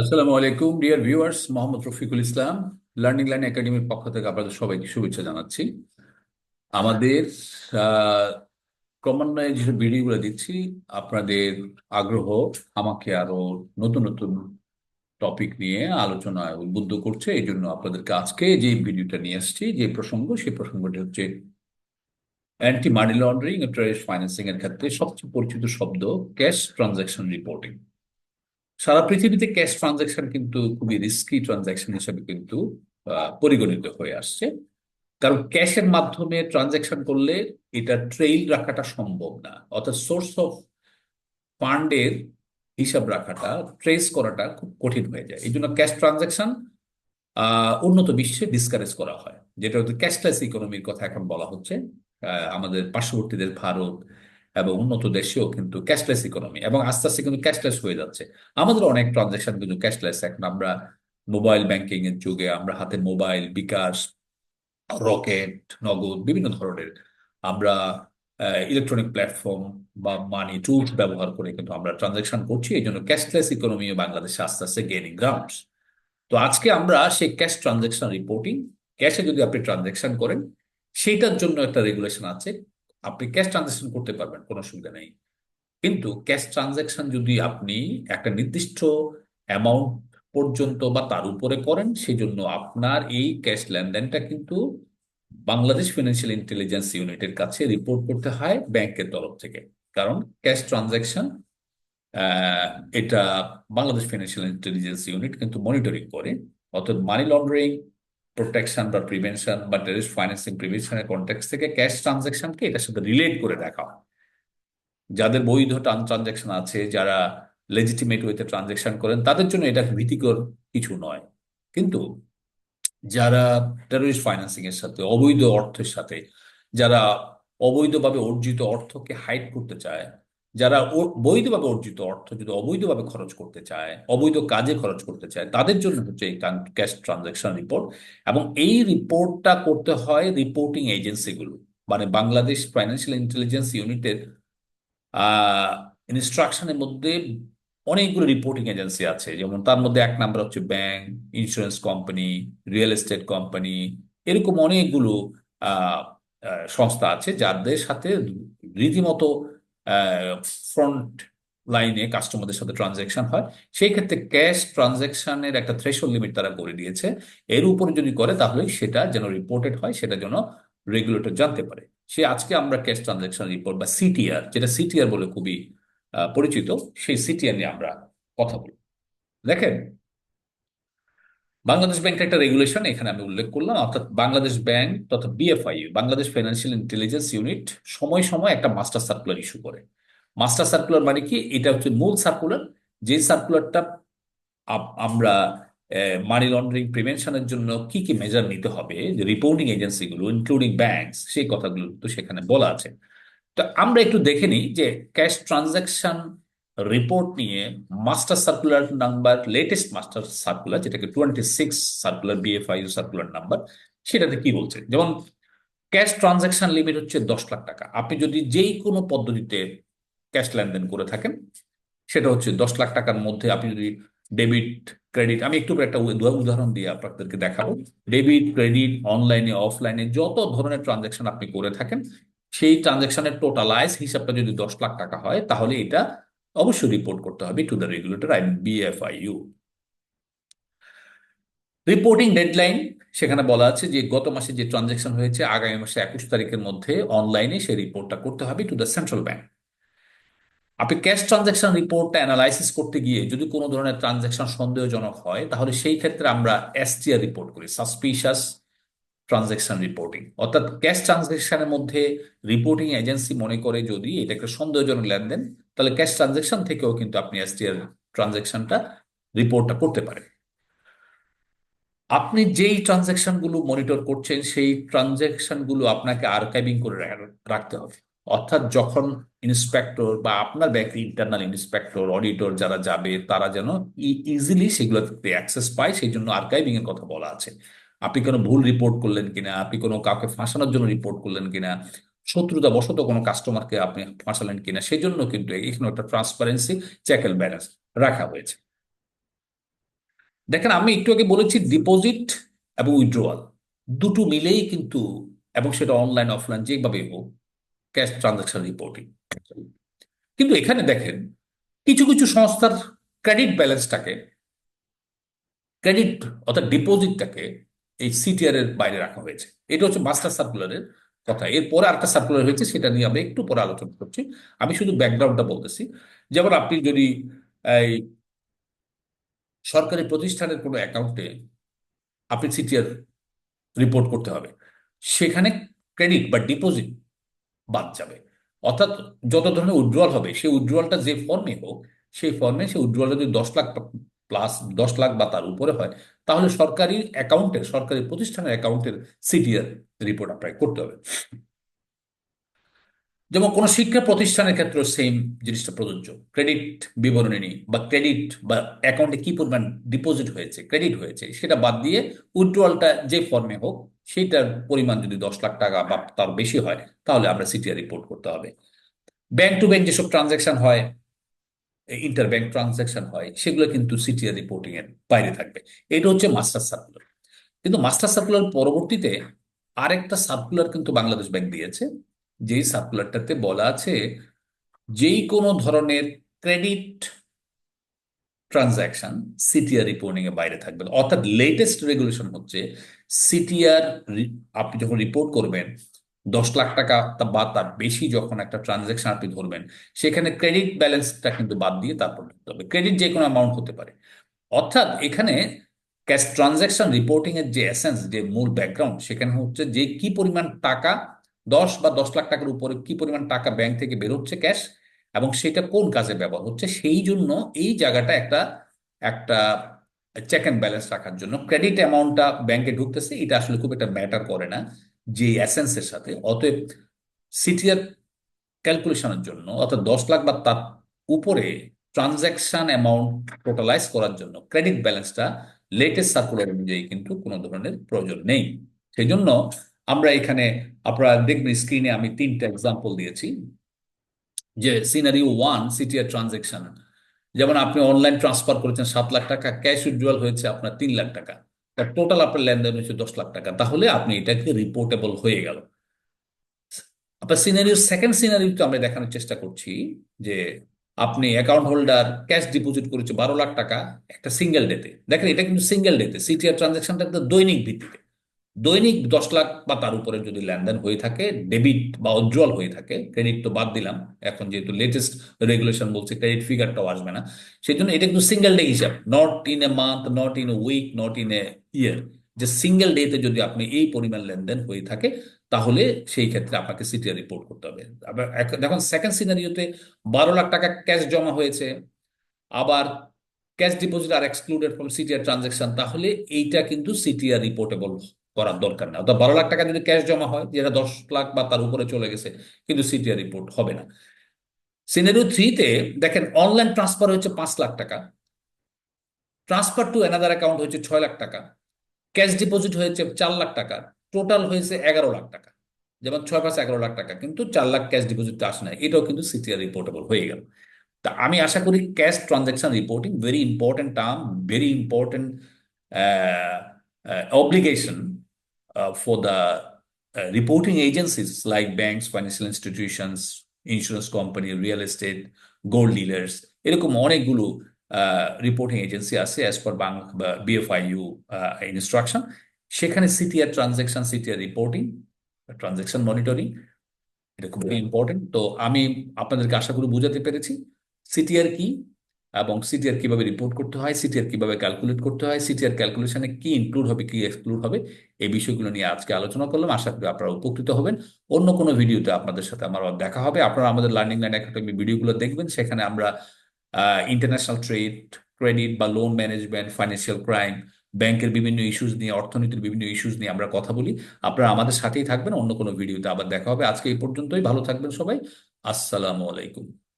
আসসালামু আলাইকুম dear viewers Mohammad Rafiqul Islam learning line একাডেমির পক্ষ থেকে আপনাদের সবাইকে শুভেচ্ছা জানাচ্ছি। আমাদের ক্রমান্বয়ে যেসব ভিডিওগুলো দিচ্ছি, আপনাদের আগ্রহ, আমাকে আরও নতুন নতুন টপিক নিয়ে আলোচনায় উদ্বুদ্ধ করছে, এই জন্য আপনাদেরকে আজকে যে ভিডিওটা নিয়ে আসছি, যে প্রসঙ্গ, সেই প্রসঙ্গটি হচ্ছে অ্যান্টি মানি লন্ডারিং ও ফাইন্যান্সিং এর ক্ষেত্রে সবচেয়ে পরিচিত শব্দ ক্যাশ ট্রানজাকশন রিপোর্টিং সারা পৃথিবীতে ক্যাশ ট্রানজাকশন কিন্তু খুবই রিস্কি ট্রানজাকশন হিসেবে কিন্তু পরিগণিত হয়ে আসছে। কারণ ক্যাশের মাধ্যমে ট্রানজাকশন করলে এটা ট্রেইল রাখাটা সম্ভব না। অর্থাৎ সোর্স অফ ফান্ডের হিসাব রাখাটা, ট্রেস করাটা খুব কঠিন হয়ে যায়। এই জন্য ক্যাশ ট্রানজাকশন উন্নত বিশ্বে ডিসকারেজ করা হয়। যেটা হচ্ছে ক্যাশলেস ইকোনমির কথা এখন বলা হচ্ছে। আমাদের পার্শ্ববর্তী দেশ ভারত এবং উন্নত দেশেও কিন্তু ক্যাশলেস ইকোনমি এবং আস্তে আস্তে কিন্তু ক্যাশলেস হয়ে যাচ্ছে। আমাদের অনেক ট্রানজাকশন কিন্তু ক্যাশলেস এখন আমরা মোবাইল ব্যাংকিং এর যুগে আমরা হাতে মোবাইল বিকাশ রকেট নগদ, বিভিন্ন ধরনের আমরা ইলেকট্রনিক প্ল্যাটফর্ম বা মানি টুলস ব্যবহার করে কিন্তু আমরা ট্রানজাকশন করছি। এই জন্য ক্যাশলেস ইকোনমিও বাংলাদেশে আস্তে আস্তে গেনিং গ্রাউন্ডস তো আজকে আমরা সেই ক্যাশ ট্রানজাকশন রিপোর্টিং ক্যাশে যদি আপনি ট্রানজাকশন করেন সেইটার জন্য একটা রেগুলেশন আছে। আপনি ক্যাশ ট্রানজাকশন করতে পারবেন, কোনো অসুবিধা নেই। কিন্তু ক্যাশ ট্রানজাকশন যদি আপনি একটা নির্দিষ্ট অ্যামাউন্ট পর্যন্ত বা তার উপরে করেন সেই জন্য আপনার এই ক্যাশ লেনদেনটা কিন্তু বাংলাদেশ ফিনান্সিয়াল ইন্টেলিজেন্স ইউনিটের কাছে রিপোর্ট করতে হয় ব্যাংকের তরফ থেকে। কারণ ক্যাশ ট্রানজাকশন এটা বাংলাদেশ ফিনান্সিয়াল ইন্টেলিজেন্স ইউনিট কিন্তু মনিটরিং করে। অর্থাৎ মানি লন্ডারিং প্রোটেকশন বা প্রিভেনশন বা টেরিস্ট ফাইন্যান্সিং প্রিভেনশনের কন্টেক্স থেকে ক্যাশ ট্রানজাকশনকে এটার সাথে রিলেট করে দেখা হয়। যাদের বৈধ ট্রানজাকশন আছে, যারা লেজিটিমেট ওয়েতে ট্রানজাকশন করেন, তাদের জন্য এটা ভীতিকর কিছু নয়। কিন্তু যারা টেরোরিস্ট ফাইন্যান্সিং এর সাথে, অবৈধ অর্থের সাথে, যারা অবৈধভাবে অর্জিত অর্থকে হাইড করতে চায় যারা বৈধভাবে অর্জিত অর্থ যদি অবৈধভাবে খরচ করতে চায়, অবৈধ কাজে খরচ করতে চায়, তাদের জন্য হচ্ছে এই ক্যাশ ট্রানজাকশন রিপোর্ট এবং এই রিপোর্টটা করতে হয় রিপোর্টিং এজেন্সিগুলো। মানে বাংলাদেশ ফাইন্যান্সিয়াল ইন্টেলিজেন্স ইউনিটের ইনস্ট্রাকশনের মধ্যে অনেকগুলো রিপোর্টিং এজেন্সি আছে। যেমন তার মধ্যে এক নাম্বার হচ্ছে bank, insurance company, real estate company, এরকম অনেকগুলো সংস্থা আছে যাদের সাথে রীতিমতো ফ্রন্ট লাইনে কাস্টমারদের সাথে ট্রানজাকশন হয়। সেই ক্ষেত্রে ক্যাশ ট্রানজাকশনের একটা থ্রেশহোল্ড লিমিট তারা করে দিয়েছে। এর উপরে যদি করে, তাহলে সেটা যেন রিপোর্টেড হয়, সেটা যেন রেগুলেটর জানতে পারে। সে আজকে আমরা ক্যাশ ট্রানজাকশন রিপোর্ট বা সিটিআর যেটা সিটিআর বলে খুবই পরিচিত, সেই সিটিআর নিয়ে আমরা কথা বলব। দেখেন বাংলাদেশ ব্যাংকের একটা রেগুলেশন এখানে আমি উল্লেখ করলাম, অর্থাৎ বাংলাদেশ ব্যাংক তথা BFIU Bangladesh financial intelligence unit সময় সময় একটা মাস্টার সার্কুলার ইস্যু করে। মাস্টার সার্কুলার মানে কি? এটা হচ্ছে মূল সার্কুলার যে সার্কুলারটা আমরা মানি লন্ডারিং প্রিভেনশনের জন্য কি কি মেজার নিতে হবে, যে রিপোর্টিং এজেন্সিগুলো ইনক্লুডিং ব্যাংকস সেই কথাগুলো তো সেখানে বলা আছে। তো আমরা একটু দেখে নিই যে ক্যাশ ট্রানজাকশন রিপোর্ট নিয়ে master circular number latest master circular যেটাকে twenty six circular BFI circular number সেটাতে কি বলছে? যেমন ক্যাশ ট্রানজাকশন লিমিট হচ্ছে দশ লাখ টাকা। আপনি যদি যেই কোনো পদ্ধতিতে ক্যাশ লেনদেন করে থাকেন, সেটা হচ্ছে দশ লাখ টাকার মধ্যে আপনি যদি ডেবিট ক্রেডিট আমি একটু একটা উদাহরণ দিয়ে আপনাদেরকে দেখাবো। ডেবিট ক্রেডিট অনলাইনে অফলাইনে যত ধরনের ট্রানজাকশন আপনি করে থাকেন, সেই ট্রানজাকশনের টোটালাইজ হিসাবটা যদি দশ লাখ টাকা হয়, তাহলে এটা অবশ্যই রিপোর্ট করতে হবে to the regulator I BFIU reporting deadline সেখানে বলা আছে যে গত মাসে যে ট্রানজাকশন হয়েছে, আগামী মাসে একুশ তারিখের মধ্যে অনলাইনে সেই রিপোর্টটা করতে হবে টু দ্য সেন্ট্রাল ব্যাংক আপনি ক্যাশ ট্রানজাকশন রিপোর্টটা অ্যানালাইসিস করতে গিয়ে যদি কোনো ধরনের ট্রানজাকশন সন্দেহজনক হয়, তাহলে সেই ক্ষেত্রে আমরা এসটিআর রিপোর্ট করি সাসপিশাস ট্রানজাকশন রিপোর্টিং অর্থাৎ ক্যাশ ট্রানজাকশনের মধ্যে রিপোর্টিং এজেন্সি মনে করে যদি এটা একটা সন্দেহজনক লেনদেন তাহলে ক্যাশ ট্রানজেকশন থেকেও কিন্তু আপনি এসটিআর ট্রানজাকশনটা রিপোর্টটা করতে পারেন। আপনি যেই ট্রানজাকশনগুলো মনিটর করছেন, সেই ট্রানজাকশনগুলো আপনাকে আর্কাইভিং করে রাখতে হবে। অর্থাৎ যখন ইন্সপেক্টর বা আপনার ব্যাংকের ইন্টারনাল ইন্সপেক্টর অডিটর যারা যাবে, তারা যেন ইজিলি সেগুলোতে অ্যাক্সেস পায়, সেই জন্য আর্কাইভিং এর কথা বলা আছে। আপনি কোনো ভুল রিপোর্ট করলেন কিনা, আপনি কোনো কাউকে ফাঁসানোর জন্য রিপোর্ট করলেন কিনা শত্রুতা বশত কোনো কাস্টমারকে আপনি ফাঁসালেন কিনা সেই জন্য কিন্তু এখানে একটা ট্রান্সপারেন্সি চেক ব্যালেন্স রাখা হয়েছে। দেখেন, আমি একটু আগে বলেছি ডিপোজিট এবং উইথড্রোয়াল দুটো মিলেই কিন্তু, এবং সেটা অনলাইন অফলাইন যেভাবে হোক ক্যাশ ট্রানজাকশন রিপোর্টিং কিন্তু এখানে দেখেন, কিছু কিছু সংস্থার ক্রেডিট ব্যালেন্সটাকে ক্রেডিট অর্থাৎ ডিপোজিটটাকে এই সিটিআর এর বাইরে রাখা হয়েছে। এটা হচ্ছে মাস্টার সার্কুলারের কথা। এরপরে আরেকটা সার্কুলার হয়েছে, সেটা নিয়ে আমরা একটু পরে আলোচনা করছি। আমি শুধু ব্যাকগ্রাউন্ডটা বলতেছি। যেমন আপনি যদি এই সরকারি প্রতিষ্ঠানের কোনো অ্যাকাউন্টে আপনি সিটিআর রিপোর্ট করতে হবে, সেখানে ক্রেডিট বা ডিপোজিট বাদ যাবে। অর্থাৎ যত ধরনের উইথড্রয়াল হবে, সেই উইথড্রয়ালটা যে ফর্মে হোক, সেই ফর্মে সেই উইথড্রয়ালটা যদি দশ লাখ প্লাস দশ লাখ বা তার উপরে হয়, তাহলে সরকারি অ্যাকাউন্টের, সরকারি প্রতিষ্ঠানের অ্যাকাউন্টের সিটিআর রিপোর্ট আপনাকে করতে হবে। যেমন কোনো শিক্ষা প্রতিষ্ঠানের ক্ষেত্রে সেম জিনিসটা প্রযোজ্য। ক্রেডিট বিবরণী বা ক্রেডিট বা অ্যাকাউন্টে কি পরিমাণ ডিপোজিট হয়েছে ক্রেডিট হয়েছে, সেটা বাদ দিয়ে উইথড্রয়ালটা যে ফর্মে হোক, সেইটার পরিমাণ যদি দশ লাখ টাকা বা তার বেশি হয়, তাহলে আমরা সিটিআর রিপোর্ট করতে হবে। ব্যাংক টু ব্যাংক যেসব ট্রানজ্যাকশন হয় ইন্টার ব্যাংক ট্রানজ্যাকশন হয়, সেগুলো কিন্তু সিটিআর রিপোর্টিং এর বাইরে থাকবে। এটা হচ্ছে মাস্টার সার্কুলার কিন্তু মাস্টার সার্কুলার পরবর্তীতে আরেকটা সার্কুলার কিন্তু বাংলাদেশ ব্যাংক দিয়েছে, যেই সার্কুলারটাতে বলা আছে যেই কোনো ধরনের ক্রেডিট ট্রানজাকশন সিটিআর রিপোর্টিং এর বাইরে থাকবে। অর্থাৎ লেটেস্ট রেগুলেশন হচ্ছে সিটিআর আপনি যখন রিপোর্ট করবেন দশ লাখ টাকা বা তার বেশি যখন একটা ট্রানজাকশন আপনি ধরবেন, সেখানে ক্রেডিট ব্যালেন্সটা কিন্তু বাদ দিয়ে তারপর ধরতে হবে। ক্রেডিট যে কোনো অ্যামাউন্ট হতে পারে। অর্থাৎ এখানে ক্যাশ ট্রানজাকশন রিপোর্টিং এর যে এসেন্স যে মূল ব্যাকগ্রাউন্ড সেখানে হচ্ছে যে কি পরিমাণ টাকা, দশ বা দশ লাখ টাকার উপরে কি পরিমাণ টাকা ব্যাংক থেকে বের হচ্ছে ক্যাশ এবং সেটা কোন কাজে ব্যবহার হচ্ছে, সেই জন্য এই জায়গাটা একটা একটা চেক অ্যান্ড ব্যালেন্স রাখার জন্য। ক্রেডিট অ্যামাউন্টটা ব্যাংকে ঢুকতেছে, এটা আসলে খুব একটা ম্যাটার করে না। যে এসেন্সের সাথে, অতএব সিটিআর ক্যালকুলেশনের জন্য, অর্থাৎ দশ লাখ বা তার উপরে ট্রানজ্যাকশন অ্যামাউন্ট টোটালাইজ করার জন্য ক্রেডিট ব্যালেন্সটা লেটেস্ট সার্কুলার অনুযায়ী কিন্তু কোনো ধরনের প্রয়োজন নেই। সেই জন্য আমরা এখানে, আপনারা দেখবেন স্ক্রিনে আমি তিনটা এক্সাম্পল দিয়েছি। যে সিনারিও ওয়ান সিটিআর ট্রানজেকশন যেমন আপনি অনলাইন ট্রান্সফার করেছেন সাত লাখ টাকা ক্যাশ উইথড্রয়াল হয়েছে আপনার তিন লাখ টাকা। টোটাল আপনার লেনদেন হয়েছে দশ লাখ টাকা। তাহলে আপনি এটাকে রিপোর্টেবল হয়ে গেল। আপনার সিনারিও সেকেন্ড সিনারিওতে আমরা দেখানোর চেষ্টা করছি যে আপনি অ্যাকাউন্ট হোল্ডার ক্যাশ ডিপোজিট করেছে বারো লাখ টাকা একটা সিঙ্গেল ডেতে দেখেন এটা কিন্তু সিঙ্গেল ডেতে সিটিআর ট্রানজাকশনটা একটা দৈনিক ভিত্তিতে। দৈনিক দশ লাখ বা তার উপরে যদি লেনদেন হয়ে থাকে ডেবিট বা উজ্জ্বল হয়ে থাকে ক্রেডিট তো বাদ দিলাম। এখন যেহেতু লেটেস্ট রেগুলেশন বলছে ক্রেডিট ফিগারটাও আসবে না। সেই জন্য এটা কিন্তু সিঙ্গেল ডে হিসাব not in a month not in a week not in a year যে সিঙ্গেল ডেতে যদি আপনি এই পরিমাণ লেনদেন হয়ে থাকে, তাহলে সেই ক্ষেত্রে আপনাকে সিটিআর রিপোর্ট করতে হবে। আবার সেকেন্ড সিনারিওতে বারো লাখ টাকা ক্যাশ জমা হয়েছে, আবার ক্যাশ ডিপোজিট আর এক্সক্লুডেড ফ্রম সিটিআর ট্রানজাকশন তাহলে এইটা কিন্তু সিটিআর রিপোর্টেবল করার দরকার না। অর্থাৎ বারো লাখ টাকা যদি ক্যাশ জমা হয় যেটা দশ লাখ বা তার উপরে চলে গেছে কিন্তু সিটিআর রিপোর্ট হবে না। সিনারিও থ্রিতে দেখেন অনলাইন ট্রান্সফার হয়েছে পাঁচ লাখ টাকা। ট্রান্সফার টু অ্যানাদার অ্যাকাউন্ট হয়েছে ছয় লাখ টাকা। ক্যাশ ডিপোজিট হয়েছে চার লাখ টাকা। টোটাল হয়েছে এগারো লাখ টাকা। যেমন ছয় পাঁচ এগারো লাখ টাকা কিন্তু চার লাখ ক্যাশ ডিপোজিট আসে না এটাও কিন্তু সিটিআর রিপোর্টেবল হয়ে গেল। তা আমি আশা করি cash transaction reporting very important term very important uh, for the uh, reporting agencies like banks, financial institutions, insurance company, real estate, gold dealers এরকম অনেকগুলো রিপোর্টিং এজেন্সি আছে as per Bangla BFIU instruction সেখানে CTR transaction CTR reporting transaction monitoring এটা খুব important তো আমি আপনাদেরকে আশা করি বোঝাতে পেরেছি। সিটিআর কি? এবং সিটিআর কীভাবে রিপোর্ট করতে হয় সিটিআর কীভাবে ক্যালকুলেট করতে হয় সিটিআর ক্যালকুলেশনে কি ইনক্লুড হবে, কি এক্সক্লুড হবে, এই বিষয়গুলো নিয়ে আজকে আলোচনা করলাম। আশা করি আপনারা উপকৃত হবেন। অন্য কোনো ভিডিওতে আপনাদের সাথে আমার দেখা হবে। আপনারা আমাদের লার্নিং লাইন একাডেমি ভিডিওগুলো দেখবেন। সেখানে আমরা ইন্টারন্যাশনাল ট্রেড ক্রেডিট বা লোন ম্যানেজমেন্ট ফাইন্যান্সিয়াল ক্রাইম ব্যাংকের বিভিন্ন ইস্যুস নিয়ে, অর্থনীতির বিভিন্ন ইস্যুস নিয়ে আমরা কথা বলি। আপনারা আমাদের সাথেই থাকবেন। অন্য কোনো ভিডিওতে আবার দেখা হবে। আজকে এই পর্যন্তই। ভালো থাকবেন সবাই। আসসালামু আলাইকুম।